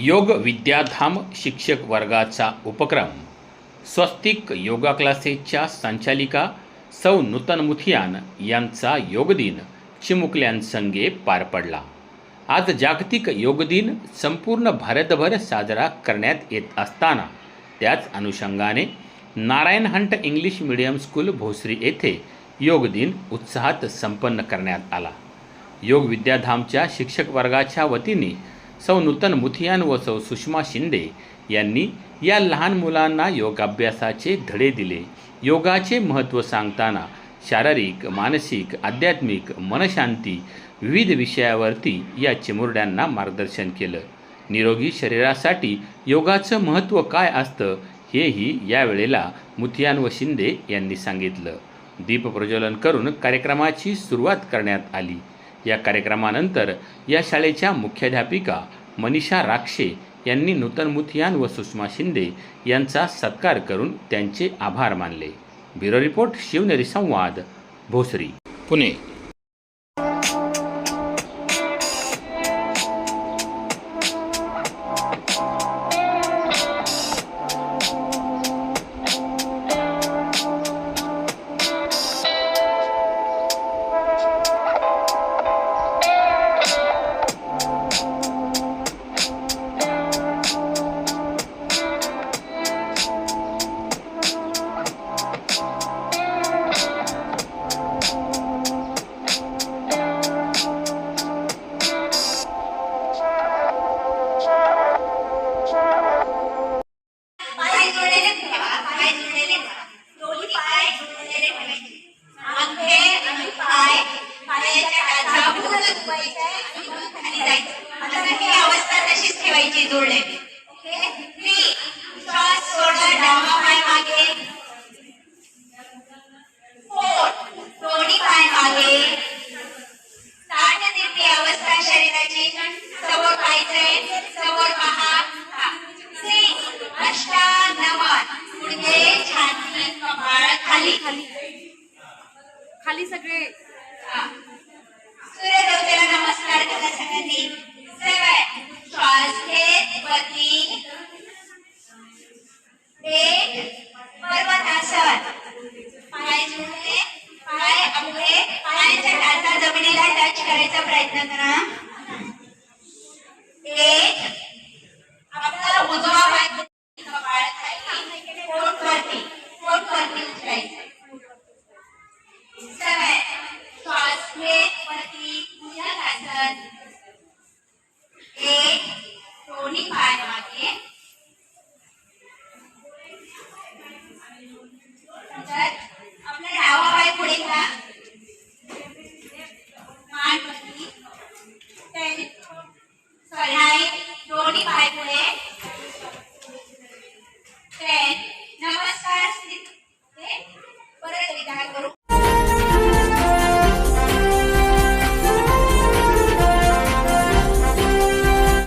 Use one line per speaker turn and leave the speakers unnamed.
योग विद्याधाम शिक्षक वर्गाचा उपक्रम. स्वस्तिक योगा क्लासेसच्या संचालिका सौ नूतन मुथियान यांचा योग दिन चिमुकल्यांसंगे पार पडला. आज जागतिक योग दिन संपूर्ण भारतभर साजरा करण्यात येत असताना त्याच अनुषंगाने Narayan hunt English medium school Bhosari येथे योग दिन उत्साहात संपन्न करण्यात आला. योग विद्याधामच्या शिक्षक वर्गाच्या वतीने सौ नूतन मुथियान व सौ सुषमा शिंदे यांनी या लहान मुलांना योगाभ्यासाचे धडे दिले. योगाचे महत्त्व सांगताना शारीरिक मानसिक आध्यात्मिक मनशांती विविध विषयावरती या चिमुरड्यांना मार्गदर्शन केलं. निरोगी शरीरासाठी योगाचं महत्त्व काय असतं हेही यावेळेला मुथियान व शिंदे यांनी सांगितलं. दीप प्रज्वलन करून कार्यक्रमाची सुरुवात करण्यात आली. या कार्यक्रमानंतर या शाळेच्या मुख्याध्यापिका मनीषा राक्षे यांनी नूतन मुथियान व सुषमा शिंदे यांचा सत्कार करून त्यांचे आभार मानले. ब्युरो रिपोर्ट शिवनेरी संवाद भोसरी. पुणे.
खाली. खाली
सगळे.
सूर्यदेवतेला नमस्कार करा सगळ्यांनी Amen.